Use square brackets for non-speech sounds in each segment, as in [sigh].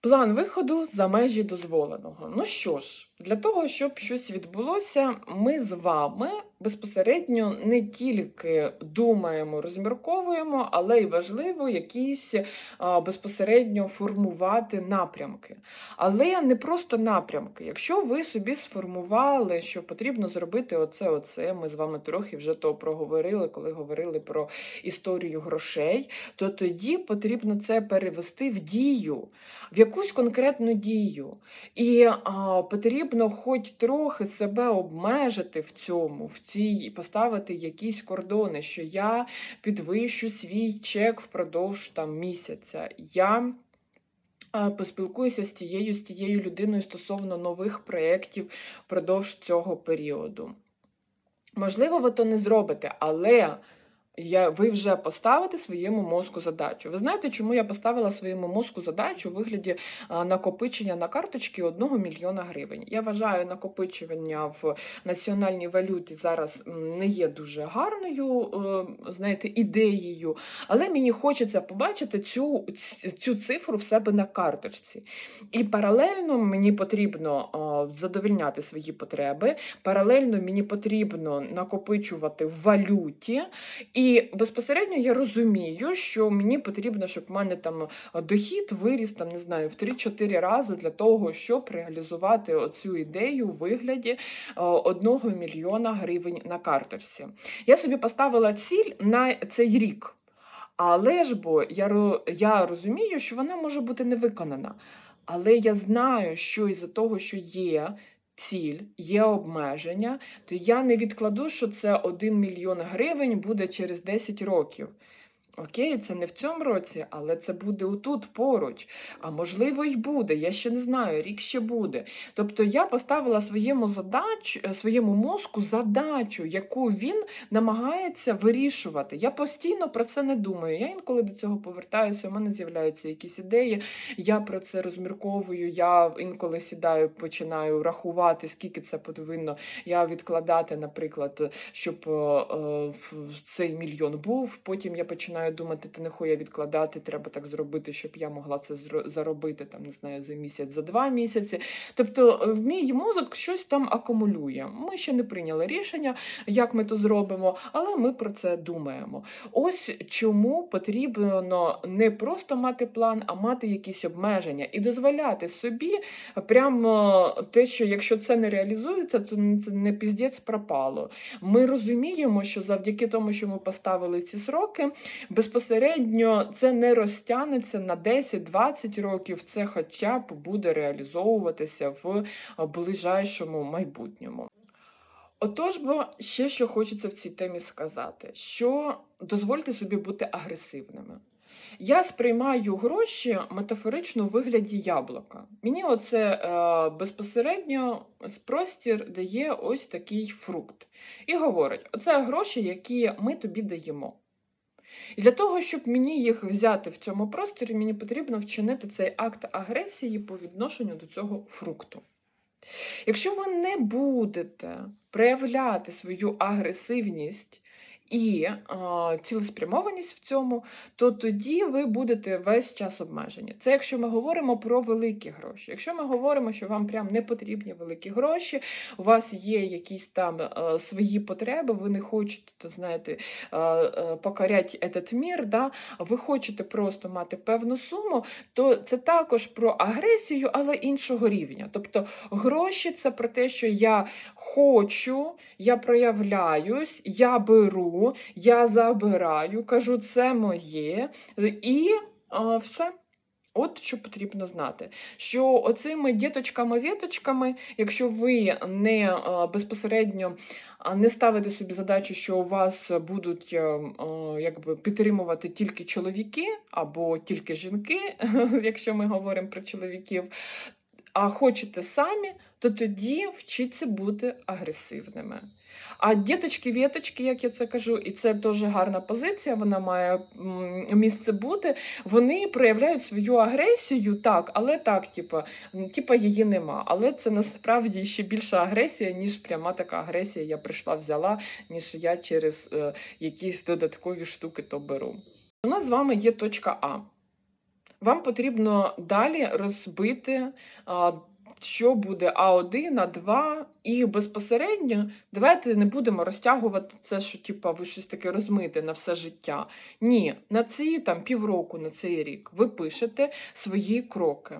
План виходу за межі дозволеного. Ну що ж, для того, щоб щось відбулося, ми з вами безпосередньо не тільки думаємо, розмірковуємо, але й важливо якісь безпосередньо формувати напрямки. Але не просто напрямки. Якщо ви собі сформували, що потрібно зробити оце, оце, ми з вами трохи вже то проговорили, коли говорили про історію грошей, то тоді потрібно це перевести в дію в якусь конкретну дію. І а, потрібно хоч трохи себе обмежити в цьому, в цій поставити якісь кордони, що я підвищу свій чек впродовж там місяця. Я Поспілкуюся з тією з тією людиною стосовно нових проєктів впродовж цього періоду. Можливо, ви то не зробите, але я, ви вже поставите своєму мозку задачу. Ви знаєте, чому я поставила своєму мозку задачу у вигляді накопичення на карточки 1 мільйона гривень? Я вважаю, накопичування в національній валюті зараз не є дуже гарною, е, знаєте, ідеєю, але мені хочеться побачити цю, цю цифру в себе на карточці. І паралельно мені потрібно задовільняти свої потреби, паралельно мені потрібно накопичувати в валюті. І безпосередньо я розумію, що мені потрібно, щоб в мене там дохід виріс там, не знаю, в 3-4 рази для того, щоб реалізувати оцю ідею у вигляді е, одного мільйона гривень на карточці. Я собі поставила ціль на цей рік. Але ж бо я, я розумію, що вона може бути не виконана. Але я знаю, що із-за того, що є ціль, є обмеження, то я не відкладу, що це 1 мільйон гривень буде через 10 років. Окей, це не в цьому році, але це буде отут поруч. А можливо, й буде. Я ще не знаю, рік ще буде. Тобто я поставила своєму задач, е, своєму мозку задачу, яку він намагається вирішувати. Я постійно про це не думаю. Я інколи до цього повертаюся, у мене з'являються якісь ідеї. Я про це розмірковую. Я інколи сідаю, починаю рахувати, скільки це повинно я відкладати, наприклад, щоб е, е, цей мільйон був. Потім я починаю думати, та нехуя відкладати, треба так зробити, щоб я могла це заробити там, не знаю, за місяць, за два місяці. Тобто, е, мій мозок щось там акумулює. Ми ще не прийняли рішення, як ми то зробимо, але ми про це думаємо. Ось чому потрібно не просто мати план, а мати якісь обмеження і дозволяти собі прямо те, що якщо це не реалізується, то це не піздець пропало. Ми розуміємо, що завдяки тому, що ми поставили ці сроки, безпосередньо це не розтягнеться на 10-20 років, це хоча б буде реалізовуватися в ближайшому майбутньому. Отож, бо ще що хочеться в цій темі сказати, що дозвольте собі бути агресивними. Я сприймаю гроші метафорично у вигляді яблука. Мені оце е, безпосередньо простір дає ось такий фрукт. І говорить: оце гроші, які ми тобі даємо. І для того, щоб мені їх взяти в цьому просторі, мені потрібно вчинити цей акт агресії по відношенню до цього фрукту. Якщо ви не будете проявляти свою агресивність і е, цілеспрямованість в цьому, то тоді ви будете весь час обмежені. Це якщо ми говоримо про великі гроші. Якщо ми говоримо, що вам прям не потрібні великі гроші, у вас є якісь там е, свої потреби, ви не хочете, то знаєте, е, е, покорять этот мір, да? ви хочете просто мати певну суму, то це також про агресію, але іншого рівня. Тобто гроші це про те, що я хочу, я проявляюсь, я беру, я забираю, кажу, це моє, і а, все. От що потрібно знати, що оцими діточками-віточками, якщо ви не безпосередньо не ставите собі задачу, що у вас будуть е, якби підтримувати тільки чоловіки або тільки жінки, [laughs] якщо ми говоримо про чоловіків, а хочете самі, то тоді вчіться бути агресивними. А діточки-віточки, як я це кажу, і це теж гарна позиція, вона має місце бути. Вони проявляють свою агресію, так, але так, типа, типа її нема. Але це насправді ще більша агресія, ніж пряма така агресія. Я прийшла, взяла, ніж я через е, якісь додаткові штуки то беру. У нас з вами є точка А. Вам потрібно далі розбити, а, що буде А1, А2, і безпосередньо давайте не будемо розтягувати це, що типу, ви щось таке розмите на все життя. Ні, на ці там півроку, на цей рік ви пишете свої кроки.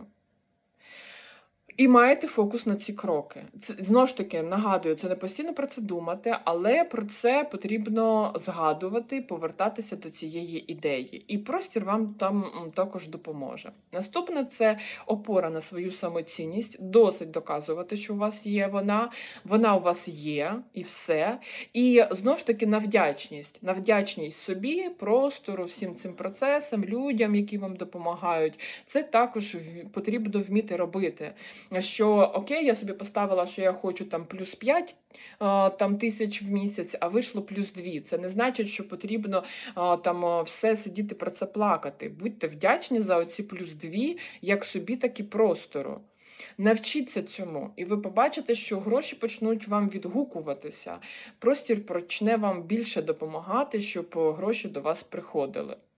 І маєте фокус на ці кроки. Це знову ж таки нагадую, це не постійно про це думати, але про це потрібно згадувати, повертатися до цієї ідеї. І простір вам там також допоможе. Наступне це опора на свою самоцінність, досить доказувати, що у вас є вона, вона у вас є і все. І знову ж таки на вдячність, на вдячність собі, простору, всім цим процесам, людям, які вам допомагають. Це також потрібно вміти робити що окей, я собі поставила, що я хочу там плюс 5 там, тисяч в місяць, а вийшло плюс 2. Це не значить, що потрібно там все сидіти про це плакати. Будьте вдячні за оці плюс 2, як собі, так і простору. Навчіться цьому, і ви побачите, що гроші почнуть вам відгукуватися. Простір почне вам більше допомагати, щоб гроші до вас приходили.